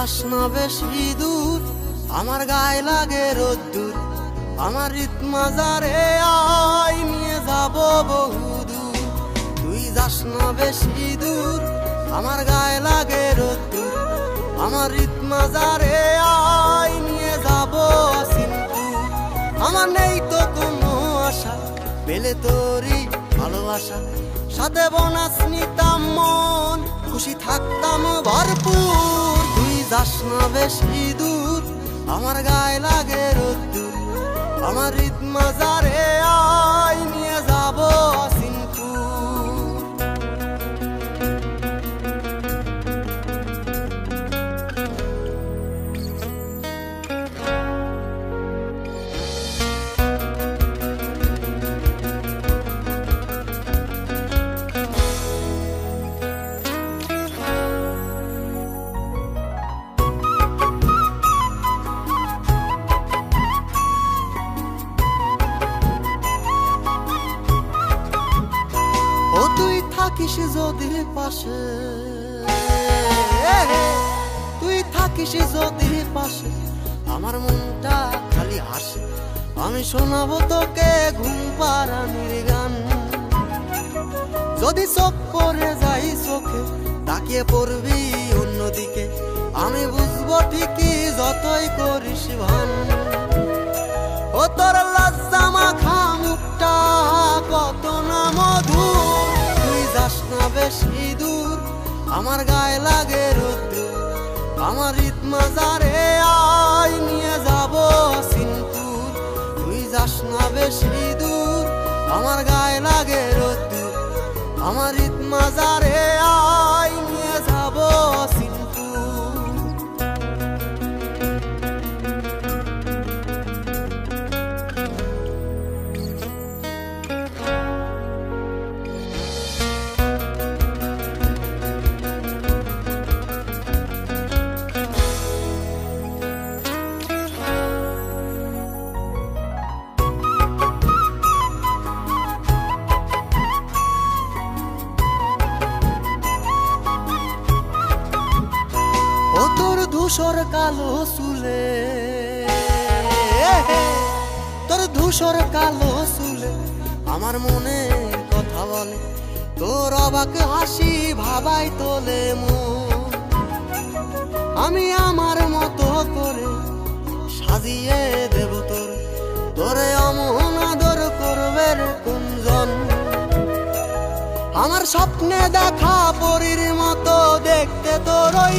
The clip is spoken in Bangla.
যাস না বেশি আমার গায়ে লাগে রোদ্দুর। আমার রীত মাজারে আই নিয়ে যাব বহু দূর তুই যাস না বেশি দূর। আমার গায়ে লাগে রোদ্দুর। আমার রীত মাজারে আই নিয়ে যাব সিনপুর আমার নেই তো কোনো আশা, পেলে তোরই ভালোবাসা। সাথে বোনাস নিতাম মন, খুশি থাকতাম ভরপুর। যাস না বেশি দূর আমার গায়ে লাগে রোদ্দুর আমার ঈদ মাজারে থাকিস যদি পাশে? তুই থাকিস যদি পাশে। আমার মনটা খালি হাসে। আমি শোনাবো তোকে ঘুম পাড়ানির গান। যদি চোখ পড়ে যাই চোখে, তাকিয়ে পড়বি অন্যদিকে। আমি বুঝব ঠিকই যতই করিস ভান। বেশি দূর। আমার গায়ে লাগে রোদ্দুর আমার ঈদ মাজারে আই নিয়ে যাব সিনপুর। তুই যাস না বেশি দূর, আমার গায়ে লাগে রোদ্দুর আমার ঈদ মাজারে ধূসর কালো চুলে। তোর ধূসর কালো চুলে। আমার মনে কথা বলে, তোর অবাক হাসি ভাবাই তোলে মন। আমি আমার মতো করে সাজিয়ে দেব তোর। তোরে অমন আদর করবে কুঞ্জন। আমার স্বপ্নে দেখা পরীর মতো দেখতে তোর ওই